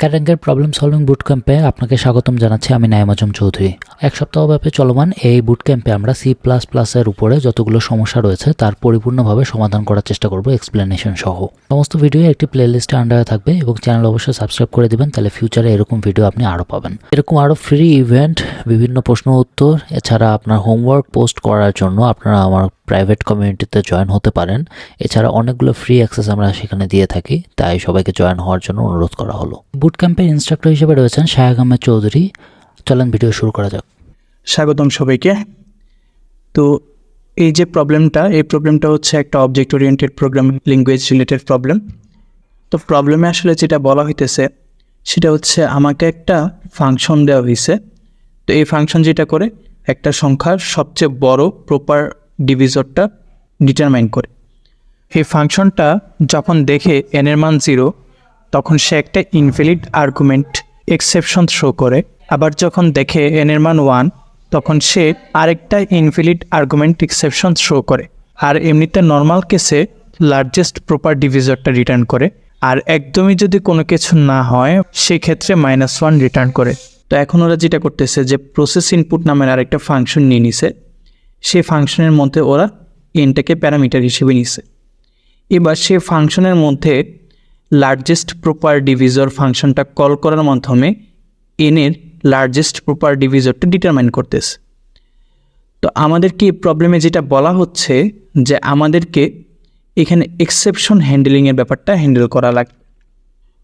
ক্যারেঙ্গের problem solving বুট ক্যাম্পে আপনাকে স্বাগতম জানাচ্ছি, আমি নাইম আজম চৌধুরী। এক সপ্তাহব্যাপী চলমান এই বুট ক্যাম্পে আমরা সি প্লাস প্লাসের উপরে যতগুলো সমস্যা রয়েছে, তার পরিপূর্ণভাবে সমাধান করার চেষ্টা করব এক্সপ্লেনেশন সহ। সমস্ত ভিডিও একটি প্লেলিস্টে আন্ডারে থাকবে এবং চ্যানেল অবশ্যই সাবস্ক্রাইব করে দিবেন, তাহলে ফিউচারে এরকম ভিডিও আপনি আরও পাবেন। এরকম আরও ফ্রি ইভেন্ট বিভিন্ন প্রশ্ন উত্তর, এছাড়া আপনার হোমওয়ার্ক পোস্ট করার জন্য আপনারা আমার প্রাইভেট কমিউনিটিতে জয়েন হতে পারেন। এছাড়া অনেকগুলো ফ্রি অ্যাক্সেস আমরা সেখানে দিয়ে থাকি তাই সবাইকে জয়েন হওয়ার জন্য অনুরোধ করা হলো। বুট ক্যাম্পের ইনস্ট্রাক্টর হিসেবে রয়েছেন আহমেদ চৌধুরী। চলেন ভিডিও শুরু করা যাক। স্বাগতম সবাইকে। তো এই যে প্রবলেমটা এই প্রবলেমটা হচ্ছে একটা object oriented program language related problem তো প্রবলেমে আসলে যেটা বলা হইতেছে সেটা হচ্ছে আমাকে একটা ফাংশন দেওয়া হয়েছে তো এই ফাংশন যেটা করে একটা সংখ্যার সবচেয়ে বড় প্রপার ডিভিজরটা ডিটারমাইন করে। এই ফাংশনটা যখন দেখে এনের মান জিরো তখন সে একটা ইনভ্যালিড আর্গুমেন্ট এক্সেপশন শো করে। আবার যখন দেখে এনের মান ওয়ান তখন সে আরেকটা ইনভ্যালিড আর্গুমেন্ট এক্সেপশন শো করে। আর এমনিতে নর্মাল কেসে লার্জেস্ট প্রপার ডিভিজরটা রিটার্ন করে। আর একদমই যদি কোনো কিছু না হয়, সেক্ষেত্রে মাইনাস ওয়ান রিটার্ন করে। তো এখন ওরা যেটা করতেছে যে প্রসেস ইনপুট নামের আরেকটা ফাংশন নিয়ে নিছে। সেই ফাংশনের মধ্যে ওরা এনটাকে প্যারামিটার হিসেবে নিছে। এবার সে ফাংশনের মধ্যে লার্জেস্ট প্রপার ডিভিজর ফাংশনটা কল করার মাধ্যমে এনের লার্জেস্ট প্রপার ডিভিজরটা ডিটারমাইন করতেছে। তো আমাদেরকে এই প্রবলেমে যেটা বলা হচ্ছে যে আমাদেরকে এখানে এক্সেপশন হ্যান্ডেলিংয়ের ব্যাপারটা হ্যান্ডেল করা লাগবে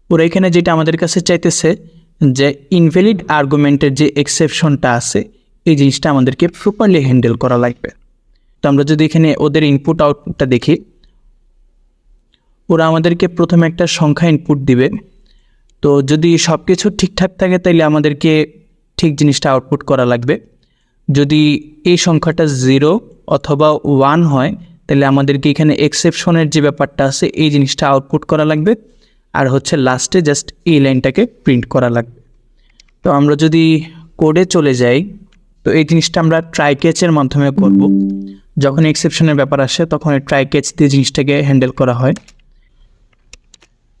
ওরা এখানে যেটা আমাদের কাছে চাইতেছে যে ইনভ্যালিড আর্গুমেন্টের যে এক্সেপশনটা আছে এই জিনিসটা আমাদেরকে প্রপারলি হ্যান্ডেল করা লাগবে। তো আমরা যদি এখানে ওদের ইনপুট আউটপুটটা দেখি, ওরা আমাদেরকে প্রথমে একটা সংখ্যা ইনপুট দিবে। তো যদি সব কিছু ঠিকঠাক থাকে, তাইলে আমাদেরকে ঠিক জিনিসটা আউটপুট করা লাগবে। যদি এই সংখ্যাটা জিরো অথবা ওয়ান হয় তাহলে আমাদেরকে এখানে এক্সেপশনের যে ব্যাপারটা আছে, এই জিনিসটা আউটপুট করা লাগবে। আর হচ্ছে লাস্টে জাস্ট এই লাইনটাকে প্রিন্ট করা লাগবে। তো আমরা যদি কোডে চলে যাই তো এই জিনিসটা আমরা ট্রাই ক্যাচের মাধ্যমে করব। যখন এক্সেপশনের ব্যাপার আসে, তখন ট্রাই ক্যাচ দিয়ে জিনিসটাকে হ্যান্ডেল করা হয়।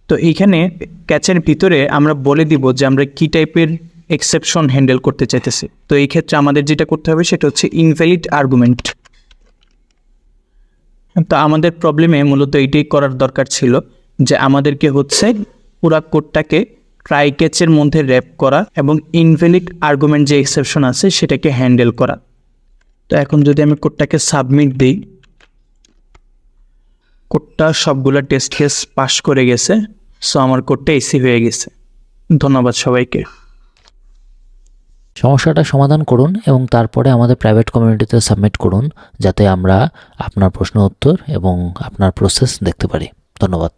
তো এইখানে ক্যাচের ভিতরে আমরা বলে দিব যে আমরা কী টাইপের এক্সেপশন হ্যান্ডেল করতে চাইতেছি। তো এই ক্ষেত্রে আমাদের যেটা করতে হবে, সেটা হচ্ছে ইনভ্যালিড আর্গুমেন্ট তো আমাদের প্রবলেমে মূলত এইটাই করার দরকার ছিল যে আমাদেরকে হচ্ছে পুরা কোডটাকে ট্রাই ক্যাচের মধ্যে র্যাপ করা এবং ইনভ্যালিড আর্গুমেন্ট যে এক্সেপশন আছে সেটাকে হ্যান্ডেল করা। তো এখন যদি আমি কোডটাকে সাবমিট দিই, কোডটা সবগুলো টেস্ট কেস পাস করে গেছে, সো আমার কোডটা এসি হয়ে গেছে। ধন্যবাদ সবাইকে। সমস্যাটা সমাধান করুন এবং তারপরে আমাদের প্রাইভেট কমিউনিটিতে সাবমিট করুন, যাতে আমরা আপনার প্রশ্ন উত্তর এবং আপনার প্রসেস দেখতে পারি। ধন্যবাদ।